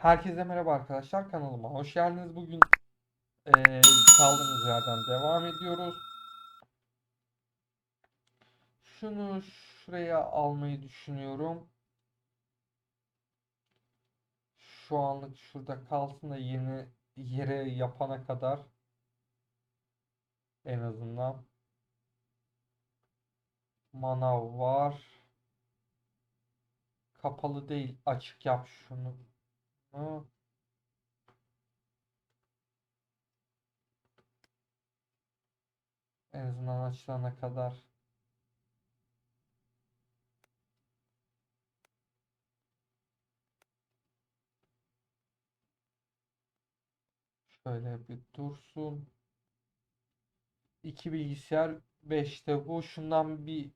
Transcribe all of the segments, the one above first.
Herkese merhaba arkadaşlar kanalıma hoş geldiniz. Bugün eee, kaldığımız yerden devam ediyoruz. Şunu şuraya almayı düşünüyorum. Şu anlık şurada kalsın da yeni yere yapana kadar en azından manav var. Kapalı değil açık yap şunu. Hı. En azından açılana kadar. Şöyle bir dursun. İki bilgisayar 5'te bu. Şundan bir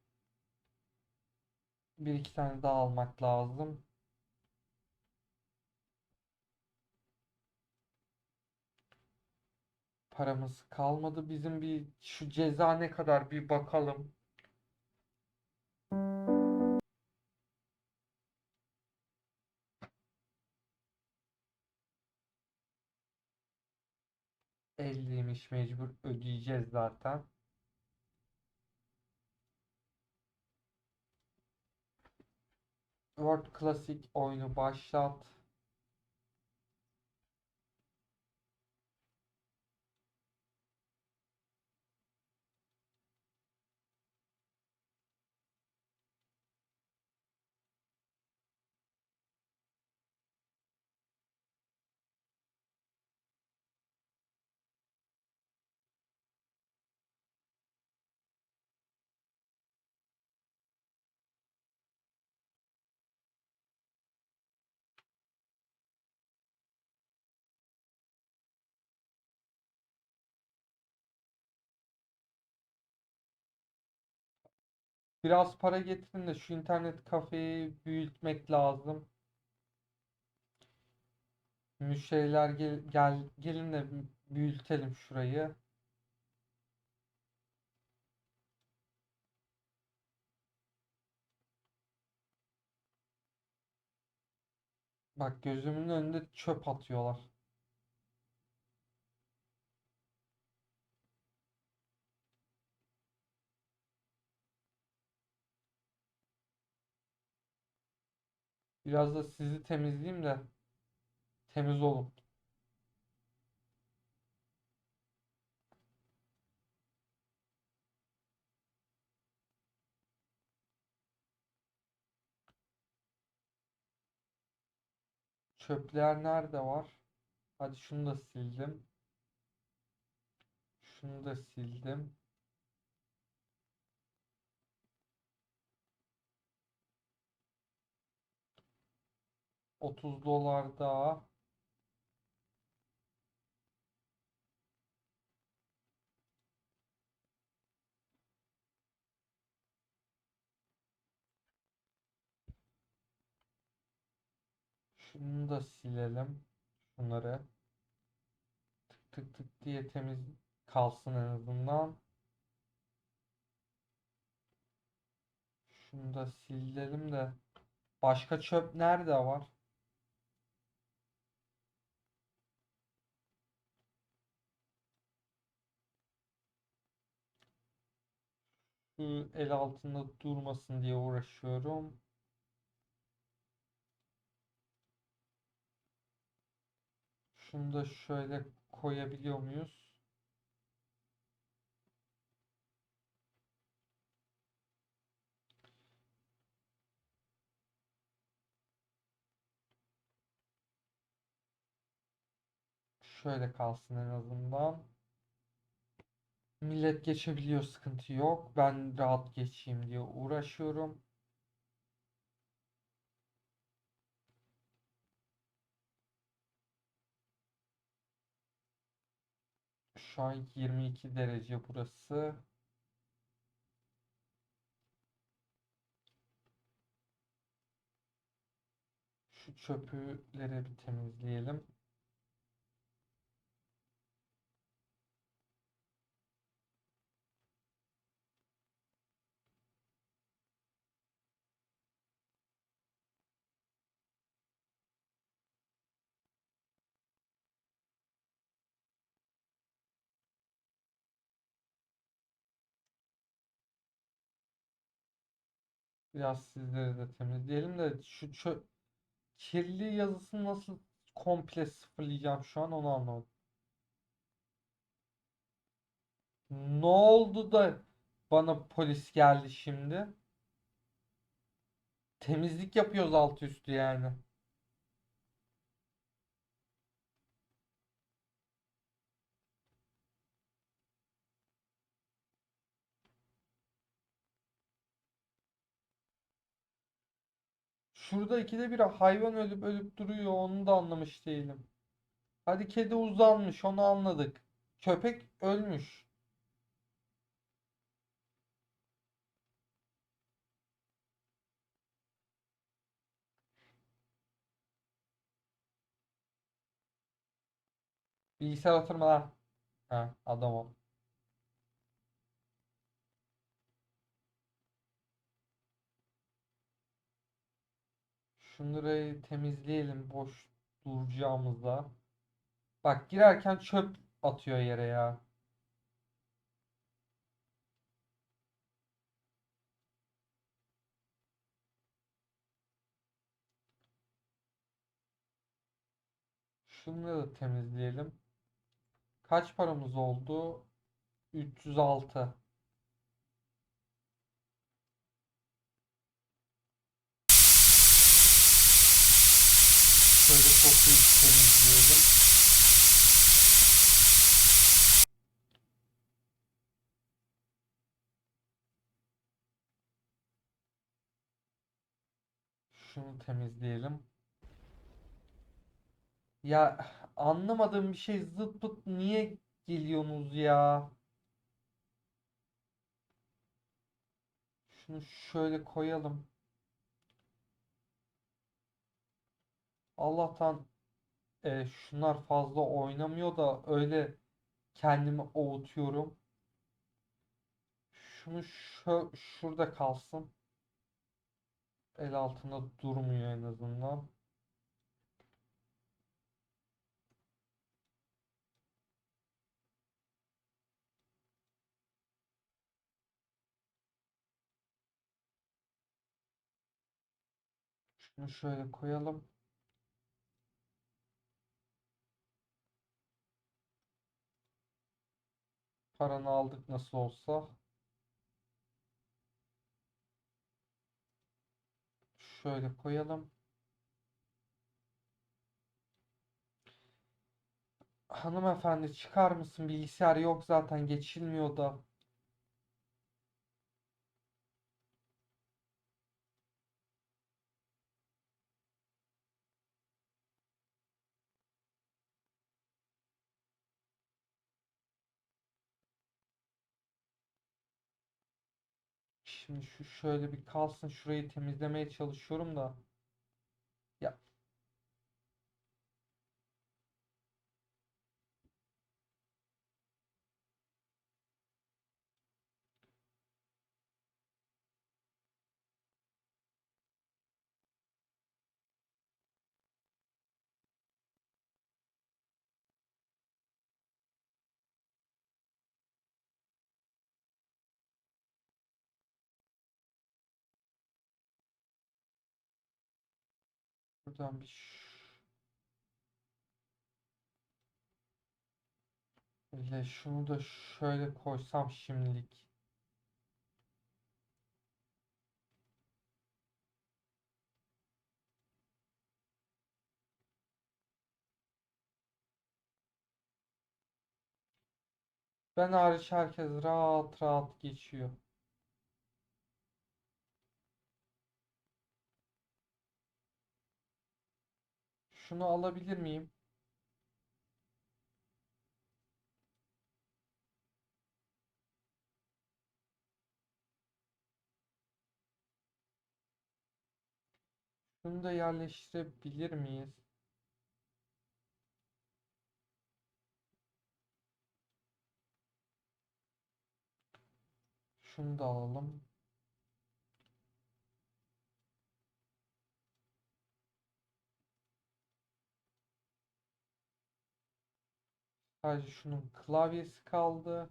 bir iki tane daha almak lazım. Paramız kalmadı. Bizim bir şu ceza ne kadar bir bakalım. Elliymiş mecbur ödeyeceğiz zaten. World Classic oyunu başlat. Biraz para getirin de şu internet kafeyi büyütmek lazım. Müşteriler gel, gel gelin de büyütelim şurayı. Bak gözümün önünde çöp atıyorlar. Biraz da sizi temizleyeyim de temiz olun. Çöpler nerede var? Hadi şunu da sildim. Şunu da sildim. Otuz dolar daha. Şunu da silelim. Şunları. Tık tık tık diye temiz kalsın en azından. Şunu da silelim de. Başka çöp nerede var? El altında durmasın diye uğraşıyorum. Şunu da şöyle koyabiliyor muyuz? Şöyle kalsın en azından. Millet geçebiliyor, sıkıntı yok. Ben rahat geçeyim diye uğraşıyorum. Şu an 22 derece burası. Şu çöpüleri bir temizleyelim. Biraz sizleri de temizleyelim de şu çö kirli yazısını nasıl komple sıfırlayacağım şu an onu anlamadım. Ne oldu da bana polis geldi şimdi? Temizlik yapıyoruz alt üstü yani. Şurada ikide bir hayvan ölüp ölüp duruyor onu da anlamış değilim. Hadi kedi uzanmış onu anladık. Köpek ölmüş. Bilgisayar oturma lan. Ha, adam ol. Şunları temizleyelim boş duracağımızda. Bak girerken çöp atıyor yere ya. Şunları da temizleyelim. Kaç paramız oldu? 306. Şöyle kokuyu temizleyelim. Şunu temizleyelim. Ya anlamadığım bir şey zıt pıt niye geliyorsunuz ya? Şunu şöyle koyalım. Allah'tan e, şunlar fazla oynamıyor da öyle kendimi avutuyorum. Şunu şu, şurada kalsın. El altında durmuyor en azından. Şunu şöyle koyalım. Paranı aldık nasıl olsa. Şöyle koyalım. Hanımefendi çıkar mısın? Bilgisayar yok zaten geçilmiyor da. Şimdi şu şöyle bir kalsın. Şurayı temizlemeye çalışıyorum da. Buradan bir ş- Böyle şunu da şöyle koysam şimdilik. Ben hariç herkes rahat rahat geçiyor. Şunu alabilir miyim? Şunu da yerleştirebilir miyiz? Şunu da alalım. Sadece şunun klavyesi kaldı.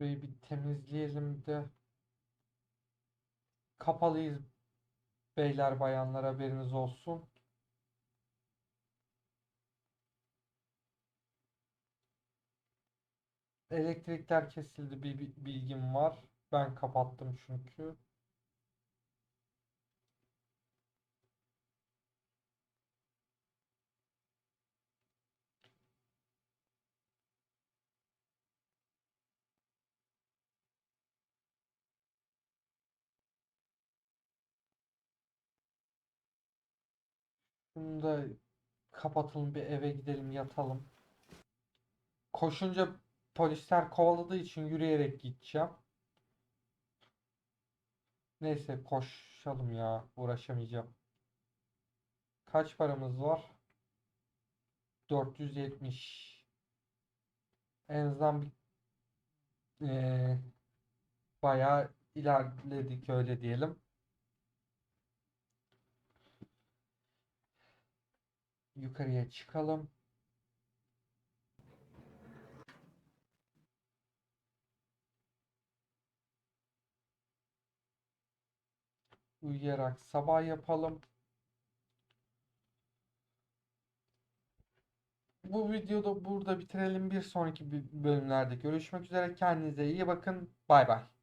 Burayı bir temizleyelim de. Kapalıyız beyler bayanlar haberiniz olsun. Elektrikler kesildi bir bilgim var. Ben kapattım çünkü. Bunu da kapatalım bir eve gidelim yatalım. Koşunca polisler kovaladığı için yürüyerek gideceğim. Neyse koşalım ya uğraşamayacağım. Kaç paramız var? 470. En azından bir eee, bayağı ilerledik öyle diyelim. Yukarıya çıkalım. Uyuyarak sabah yapalım. Bu videoda burada bitirelim. Bir sonraki bölümlerde görüşmek üzere. Kendinize iyi bakın. Bay bay.